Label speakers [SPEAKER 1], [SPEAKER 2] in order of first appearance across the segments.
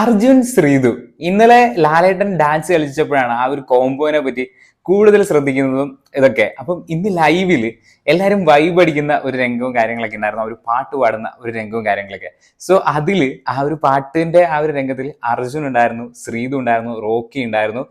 [SPEAKER 1] അർജുൻ ശ്രീതു. ഇന്നലെ ലാലേട്ടൻ ഡാൻസ് കളിച്ചപ്പോഴാണ് ആ ഒരു കോംബോനെ പറ്റി കൂടുതൽ ശ്രദ്ധിക്കുന്നതും ഇതൊക്കെ. അപ്പം ഇന്ന് ലൈവിൽ എല്ലാവരും വൈബ് അടിക്കുന്ന ഒരു രംഗവും കാര്യങ്ങളൊക്കെ ഉണ്ടായിരുന്നു. ആ ഒരു പാട്ട് പാടുന്ന ഒരു രംഗവും കാര്യങ്ങളൊക്കെ. സോ അതിൽ ആ ഒരു പാട്ടിന്റെ ആ ഒരു രംഗത്തിൽ അർജുൻ ഉണ്ടായിരുന്നു ശ്രീതു ഉണ്ടായിരുന്നു റോക്കി ഉണ്ടായിരുന്നു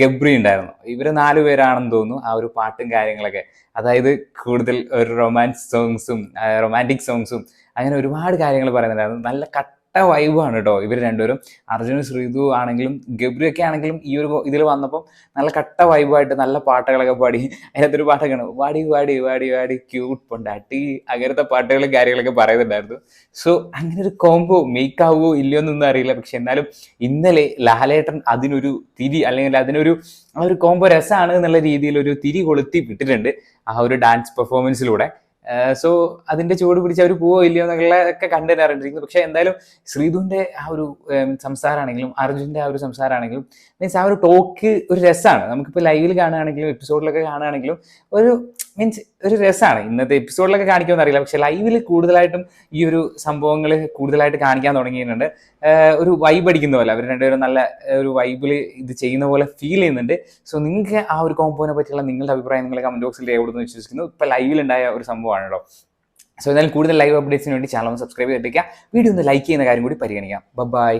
[SPEAKER 1] ഗബ്രി ഉണ്ടായിരുന്നു. ഇവർ നാലു പേരാണെന്ന് തോന്നുന്നു ആ ഒരു പാട്ടും കാര്യങ്ങളൊക്കെ. അതായത് കൂടുതൽ ഒരു റൊമാൻസ് സോങ്സും റൊമാന്റിക് സോങ്സും അങ്ങനെ ഒരുപാട് കാര്യങ്ങൾ പറയുന്നുണ്ടായിരുന്നു. നല്ല കട്ട വൈബാണ് കേട്ടോ ഇവർ രണ്ടുപേരും അർജുൻ ശ്രീതു ആണെങ്കിലും ഗബ്രി ഒക്കെ ആണെങ്കിലും ഈ ഒരു ഇതിൽ വന്നപ്പം നല്ല കട്ട വൈബായിട്ട് നല്ല പാട്ടുകളൊക്കെ പാടി. അതിനകത്തൊരു പാട്ടൊക്കെയാണ് വാടി വാടി വാടി വാടി ക്യൂട്ട് പൊണ്ടാട്ടി അങ്ങനത്തെ പാട്ടുകളും കാര്യങ്ങളൊക്കെ പറയുന്നുണ്ടായിരുന്നു. സോ അങ്ങനെ ഒരു കോംബോ മേക്ക് ആവുമോ ഇല്ലയോ എന്നൊന്നും അറിയില്ല. പക്ഷെ എന്നാലും ഇന്നലെ ലാലേട്ടൻ അതിനൊരു തിരി അല്ലെങ്കിൽ അതിനൊരു ആ ഒരു കോംബോ രസമാണ് എന്നുള്ള രീതിയിൽ ഒരു തിരി കൊളുത്തി വിട്ടിട്ടുണ്ട് ആ ഒരു ഡാൻസ് പെർഫോമൻസിലൂടെ സോ അതിന്റെ ചുവട് പിടിച്ച് അവർ പോവോ ഇല്ലയോ എന്നുള്ള ഒക്കെ കണ്ടു അറിഞ്ഞിരിക്കുന്നത് പക്ഷെ എന്തായാലും ശ്രീധുവിന്റെ ആ ഒരു സംസാരമാണെങ്കിലും അർജുന്റെ ആ ഒരു സംസാരമാണെങ്കിലും മീൻസ് ആ ഒരു ടോക്ക് ഒരു രസമാണ്. നമുക്കിപ്പോൾ ലൈവിൽ കാണുകയാണെങ്കിലും എപ്പിസോഡിലൊക്കെ കാണുകയാണെങ്കിലും ഒരു മീൻസ് ഒരു രസമാണ്. ഇന്നത്തെ എപ്പിസോഡിലൊക്കെ കാണിക്കുമെന്ന് അറിയില്ല. പക്ഷെ ലൈവിൽ കൂടുതലായിട്ടും ഈ ഒരു സംഭവങ്ങൾ കൂടുതലായിട്ട് കാണിക്കാൻ തുടങ്ങിയിട്ടുണ്ട്. ഒരു വൈബ് അടിക്കുന്ന പോലെ. അവർ രണ്ടുപേരും നല്ല ഒരു വൈബിൽ ഇത് ചെയ്യുന്ന പോലെ ഫീൽ ചെയ്യുന്നുണ്ട്. സോ നിങ്ങൾക്ക് ആ ഒരു കോമ്പോനെ പറ്റിയുള്ള നിങ്ങളുടെ അഭിപ്രായം നിങ്ങൾ കമന്റ് ബോക്സിൽ രേഖപ്പെടുത്തുന്നു വിശ്വസിക്കുന്നു. ഇപ്പൊ ലൈവിലുണ്ടായ ഒരു സംഭവമാണ് കേട്ടോ സോ എന്നാലും കൂടുതൽ ലൈവ് അപ്ഡേറ്റ്സിന് വേണ്ടി ചാനൽ ഒന്ന് സബ്സ്ക്രൈബ് ചെയ്തിരിക്കുക വീഡിയോ ഒന്ന് ലൈക്ക് ചെയ്യുന്ന കാര്യം കൂടി പരിഗണിക്കാം. ബൈ